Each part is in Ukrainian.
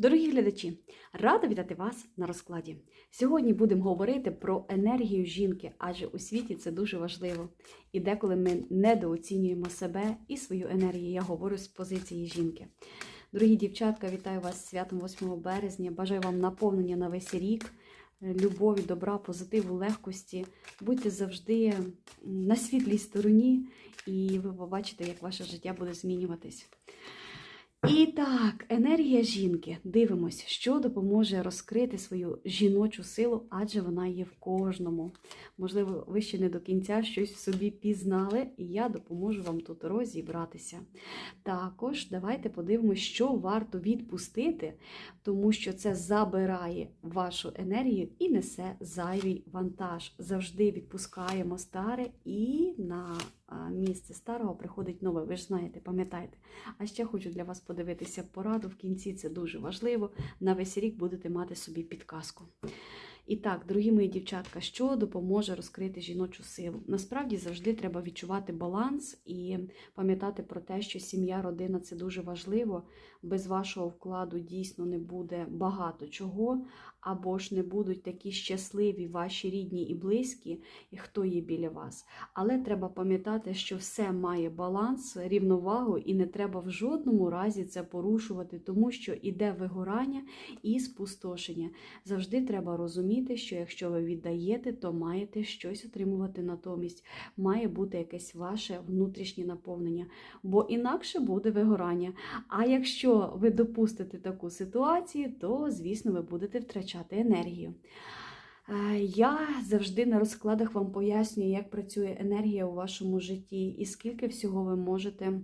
Дорогі глядачі, рада вітати вас на розкладі. Сьогодні будемо говорити про енергію жінки, адже у світі це дуже важливо. І деколи ми недооцінюємо себе і свою енергію. Я говорю з позиції жінки. Дорогі дівчатка, вітаю вас святом 8 березня. Бажаю вам наповнення на весь рік, любові, добра, позитиву, легкості. Будьте завжди на світлій стороні, і ви побачите, як ваше життя буде змінюватись. І так, енергія жінки. Дивимось, що допоможе розкрити свою жіночу силу, адже вона є в кожному. Можливо, ви ще не до кінця щось в собі пізнали, і я допоможу вам тут розібратися. Також давайте подивимось, що варто відпустити, тому що це забирає вашу енергію і несе зайвий вантаж. Завжди відпускаємо старе і на місце старого приходить нове. Ви ж знаєте, пам'ятаєте. А ще хочу для вас подивитися пораду. В кінці це дуже важливо. На весь рік будете мати собі підказку. І так, дорогі мої дівчатка, що допоможе розкрити жіночу силу? Насправді завжди треба відчувати баланс і пам'ятати про те, що сім'я, родина це дуже важливо. Без вашого вкладу дійсно не буде багато чого, або ж не будуть такі щасливі ваші рідні і близькі, і хто є біля вас. Але треба пам'ятати, що все має баланс, рівновагу, і не треба в жодному разі це порушувати, тому що іде вигорання і спустошення. Завжди треба розуміти, що якщо ви віддаєте, то маєте щось отримувати натомість. Має бути якесь ваше внутрішнє наповнення, бо інакше буде вигорання. А якщо ви допустите таку ситуацію, то, звісно, ви будете втрачати енергію. Е, Я завжди на розкладах вам пояснюю, як працює енергія у вашому житті і скільки всього ви можете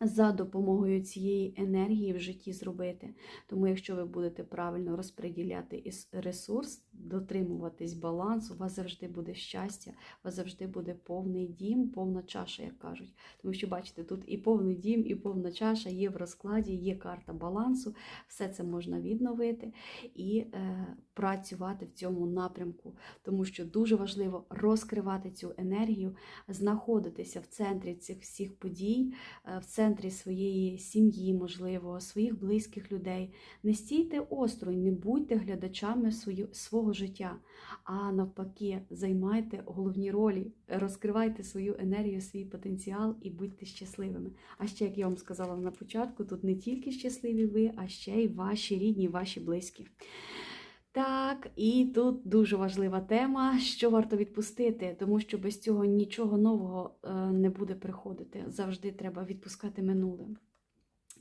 за допомогою цієї енергії в житті зробити. Тому, якщо ви будете правильно розподіляти ресурс, дотримуватись балансу, у вас завжди буде щастя, у вас завжди буде повний дім, повна чаша, як кажуть. Тому що, бачите, тут і повний дім, і повна чаша є в розкладі, є карта балансу, все це можна відновити і е, працювати в цьому напрямку. Тому що дуже важливо розкривати цю енергію, знаходитися в центрі цих всіх подій, е, в центрі своєї сім'ї, можливо, своїх близьких людей. Не стійте осторонь, не будьте глядачами свого життя, а навпаки, займайте головні ролі, розкривайте свою енергію, свій потенціал і будьте щасливими. А ще, як я вам сказала на початку, тут не тільки щасливі ви, а ще й ваші рідні, ваші близькі. Так, і тут дуже важлива тема, що варто відпустити, тому що без цього нічого нового е, не буде приходити. Завжди треба відпускати минуле.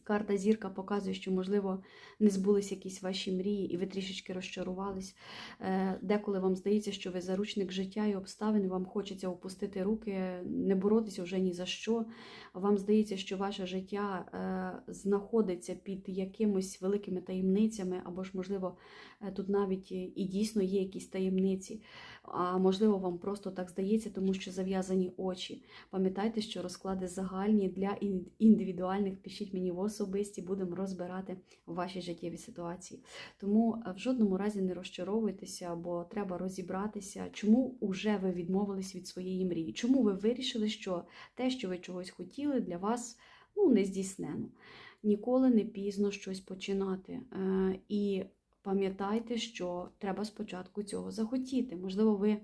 Карта зірка показує, що, можливо, не збулись якісь ваші мрії, і ви трішечки розчарувались. Е, Деколи вам здається, що ви заручник життя і обставин, вам хочеться опустити руки, не боротися вже ні за що. Вам здається, що ваше життя е, знаходиться під якимось великими таємницями, або ж, можливо, е, тут навіть і дійсно є якісь таємниці. А можливо, вам просто так здається, тому що зав'язані очі. Пам'ятайте, що розклади загальні для індивідуальних. Пишіть мені в особисті, будемо розбирати ваші життєві ситуації. Тому е, в жодному разі не розчаровуйтеся, бо треба розібратися, чому уже ви відмовились від своєї мрії. Чому ви вирішили, що те, що ви чогось хотіли, для вас ну, не здійснено. Ніколи не пізно щось починати. Е, І пам'ятайте, що треба спочатку цього захотіти. Можливо, ви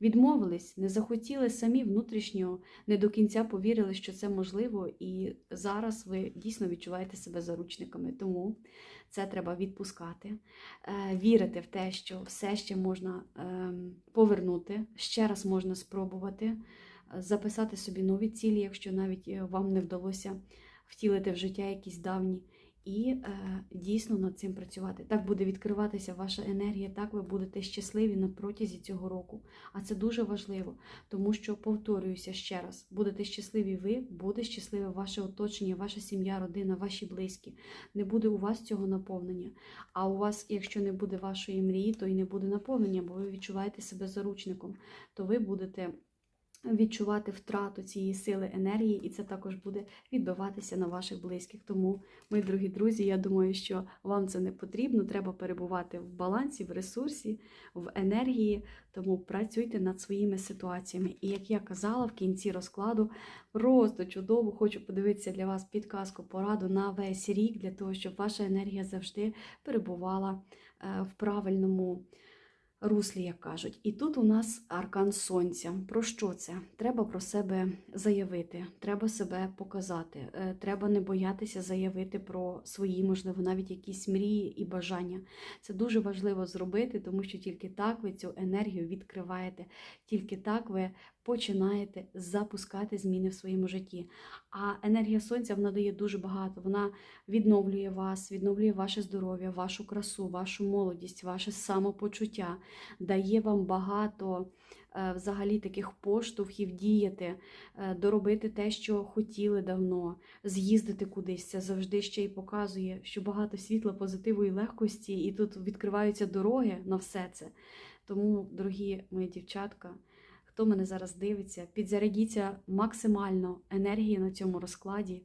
відмовились, не захотіли самі внутрішньо, не до кінця повірили, що це можливо, і зараз ви дійсно відчуваєте себе заручниками. Тому це треба відпускати, е, вірити в те, що все ще можна ем, повернути, ще раз можна спробувати, е, записати собі нові цілі, якщо навіть е, вам не вдалося втілити в життя якісь давні. І е, дійсно над цим працювати. Так буде відкриватися ваша енергія, так ви будете щасливі на протязі цього року. А це дуже важливо, тому що, повторююся ще раз, будете щасливі ви, буде щасливе ваше оточення, ваша сім'я, родина, ваші близькі. Не буде у вас цього наповнення. А у вас, якщо не буде вашої мрії, то і не буде наповнення, бо ви відчуваєте себе заручником, то ви будете відчувати втрату цієї сили енергії, і це також буде відбиватися на ваших близьких. Тому, мої дорогі друзі, я думаю, що вам це не потрібно. Треба перебувати в балансі, в ресурсі, в енергії. Тому працюйте над своїми ситуаціями. І як я казала в кінці розкладу, просто чудово хочу подивитися для вас підказку, пораду на весь рік, для того, щоб ваша енергія завжди перебувала е, в правильному руслі, як кажуть. І тут у нас аркан сонця. Про що це? Треба про себе заявити, треба себе показати, е, треба не боятися заявити про свої, можливо, навіть якісь мрії і бажання. Це дуже важливо зробити, тому що тільки так ви цю енергію відкриваєте, тільки так ви починаєте запускати зміни в своєму житті. А енергія сонця вона дає дуже багато. Вона відновлює вас, відновлює ваше здоров'я, вашу красу, вашу молодість, ваше самопочуття, дає вам багато е, взагалі таких поштовхів діяти, е, доробити те, що хотіли давно, з'їздити кудись. Це завжди ще й показує, що багато світла, позитиву і легкості, і тут відкриваються дороги на все це. Тому, дорогі мої дівчатка, хто мене зараз дивиться, підзарядіться максимально енергії на цьому розкладі.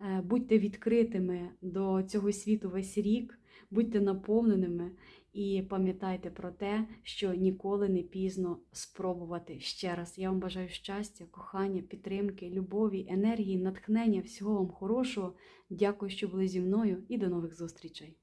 Е, Будьте відкритими до цього світу весь рік, будьте наповненими і пам'ятайте про те, що ніколи не пізно спробувати ще раз. Я вам бажаю щастя, кохання, підтримки, любові, енергії, натхнення, всього вам хорошого. Дякую, що були зі мною, і до нових зустрічей.